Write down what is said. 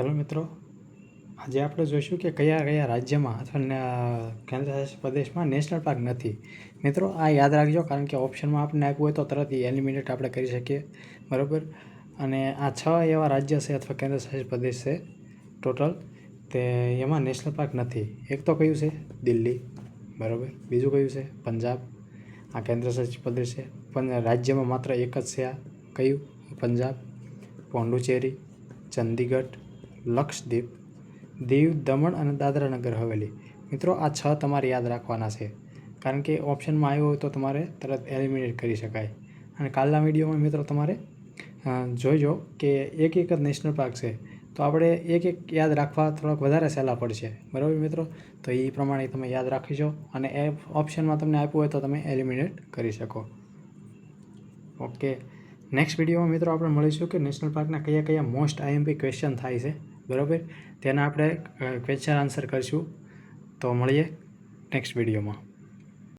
Hello મિત્રો. આજે આપણે જોઈશું કે કયા કયા રાજ્યમાં અથવા કેન્દ્રશાસિત પ્રદેશમાં નેશનલ પાર્ક નથી. મિત્રો, આ યાદ રાખજો કારણ કે ઓપ્શનમાં આપણને આપ્યું હોય તો તરત એલિમિનેટ આપણે કરી શકીએ. બરાબર? અને આ છ એવા રાજ્ય છે અથવા કેન્દ્રશાસિત પ્રદેશ છે ટોટલ તે એમાં નેશનલ પાર્ક નથી. એક તો કયું છે? દિલ્હી. બરાબર? બીજું કયું છે? પંજાબ. આ કેન્દ્રશાસિત પ્રદેશ છે. પણ રાજ્યમાં માત્ર એક જ છે આ. કયું? પંજાબ, પોંડુચેરી, ચંદીગઢ લક્ષદ્વીપ, દીવ, દમણ અને દાદરા નગર હવેલી. મિત્રો, આ છ તમારે યાદ રાખવાના છે. કારણ કે ઓપ્શનમાં આવ્યો હોય તો તમારે તરત એલિમિનેટ કરી શકાય. અને કાલના વિડીયોમાં મિત્રો તમારે જોઈજો કે એક એક જ નેશનલ પાર્ક છે. તો આપણે એક એક યાદ રાખવા થોડોક વધારે સહેલા પડશે. બરાબર મિત્રો? તો એ પ્રમાણે તમે યાદ રાખીશો અને એ ઓપ્શનમાં તમને આપ્યું હોય તો તમે એલિમિનેટ કરી શકો. ઓકે. નેક્સ્ટ વિડીયોમાં મિત્રો આપણે મળીશું કે નેશનલ પાર્કના કયા કયા મોસ્ટ આઈએમપી ક્વેશ્ચન થાય છે. બરાબર? તેના આપણે ક્વેશ્ચન આન્સર કરીશું. તો મળીએ નેક્સ્ટ વિડીયોમાં